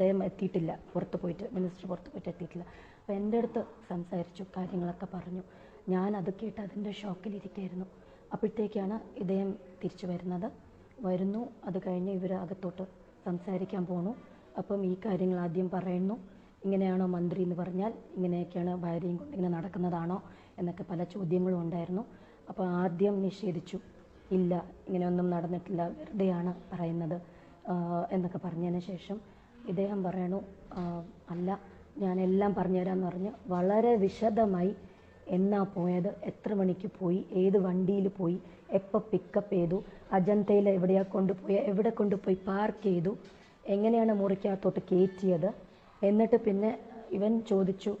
അദ്ദേഹം എത്തിയിട്ടില്ല. പുറത്ത് പോയിട്ട് മിനിസ്റ്റർ പുറത്ത് പോയിട്ട് എത്തിയിട്ടില്ല. അപ്പോൾ എന്റെ അടുത്ത് സംസാരിച്ചു കാര്യങ്ങളൊക്കെ പറഞ്ഞു. ഞാൻ അത് കേട്ട് അതിന്റെ ഷോക്കിലിരിക്കുകയായിരുന്നു അപ്പോഴത്തേക്കാണ് ഇദ്ദേഹം തിരിച്ചു വരുന്നത്. വരുന്നു അത് കഴിഞ്ഞ് ഇവർ അകത്തോട്ട് സംസാരിക്കാൻ പോണു. അപ്പം ഈ കാര്യങ്ങൾ ആദ്യം പറയുന്നു. ഇങ്ങനെയാണോ മന്ത്രി എന്ന് പറഞ്ഞാൽ ഇങ്ങനെയൊക്കെയാണ് ഭാര്യയും കൊണ്ട് ഇങ്ങനെ നടക്കുന്നതാണോ എന്നൊക്കെ പല ചോദ്യങ്ങളും ഉണ്ടായിരുന്നു. അപ്പോൾ ആദ്യം നിഷേധിച്ചു. ഇല്ല ഇങ്ങനെയൊന്നും നടന്നിട്ടില്ല വെറുതെയാണ് പറയുന്നത് എന്നൊക്കെ പറഞ്ഞതിന് ശേഷം ഇദ്ദേഹം പറയണു ഞാൻ അല്ല ഞാനെല്ലാം പറഞ്ഞുതരാമെന്ന് പറഞ്ഞ് വളരെ വിശദമായി എന്നാ പോയത് എത്ര മണിക്ക് പോയി ഏത് വണ്ടിയിൽ പോയി എപ്പോൾ പിക്കപ്പ് ചെയ്തു അജന്തയിൽ എവിടെയാ കൊണ്ടുപോയി എവിടെ കൊണ്ടുപോയി പാർക്ക് ചെയ്തു എങ്ങനെയാണ് മുറിക്കകത്തോട്ട് കയറ്റിയത് എന്നിട്ട് പിന്നെ ഇവൻ ചോദിച്ചു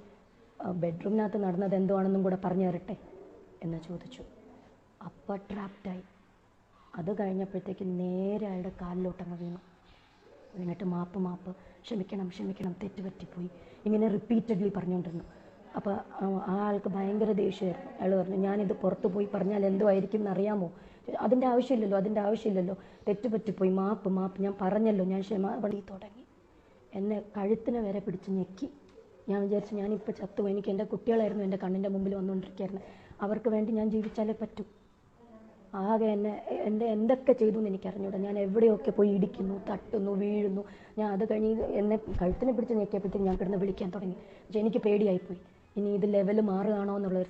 ബെഡ്റൂമിനകത്ത് നടന്നത് എന്തോ ആണെന്നും കൂടെ പറഞ്ഞു തരട്ടെ എന്ന് ചോദിച്ചു. അപ്പം ട്രാപ്റ്റായി അത് കഴിഞ്ഞപ്പോഴത്തേക്ക് നേരെ അയാളുടെ കാലിലോട്ടങ്ങ് വീണു. വീണിട്ട് മാപ്പ് മാപ്പ്. ക്ഷമിക്കണം ക്ഷമിക്കണം. തെറ്റ് പറ്റിപ്പോയി. ഇങ്ങനെ റിപ്പീറ്റഡ്ലി പറഞ്ഞുകൊണ്ടിരുന്നു. അപ്പോൾ ആ ആൾക്ക് ഭയങ്കര ദേഷ്യമായിരുന്നു. അയാൾ പറഞ്ഞു ഞാനിത് പുറത്ത് പോയി പറഞ്ഞാൽ എന്തോ ആയിരിക്കും എന്നറിയാമോ അതിന്റെ ആവശ്യമില്ലല്ലോ അതിന്റെ ആവശ്യമില്ലല്ലോ. തെറ്റ് പറ്റിപ്പോയി. മാപ്പ് മാപ്പ്. ഞാൻ പറഞ്ഞല്ലോ ഞാൻ ക്ഷമ. പണി തുടങ്ങി. എന്നെ കഴുത്തിനെ വരെ പിടിച്ച് ഞെക്കി. ഞാൻ വിചാരിച്ചു ഞാനിപ്പോൾ ചത്തു എനിക്ക് എന്റെ കുട്ടികളായിരുന്നു എന്റെ കണ്ണിന്റെ മുമ്പിൽ വന്നുകൊണ്ടിരിക്കുകയായിരുന്നു. അവർക്ക് വേണ്ടി ഞാൻ ജീവിച്ചാലേ പറ്റൂ. ആകെ എന്നെ എന്റെ എന്തൊക്കെ ചെയ്തു എന്ന് എനിക്കറിഞ്ഞൂടാ. ഞാൻ എവിടെയൊക്കെ പോയി ഇടിക്കുന്നു തട്ടുന്നു വീഴുന്നു. ഞാൻ അത് കഴിഞ്ഞ് എന്നെ കഴുത്തിനെ പിടിച്ച് ഞെക്കിയപ്പോഴത്തേക്കും ഞാൻ കിടന്ന് വിളിക്കാൻ തുടങ്ങി. പക്ഷേ എനിക്ക് പേടിയായിപ്പോയി. ഇനി ഇത് ലെവൽ മാറുകയാണോ എന്നുള്ളൊരു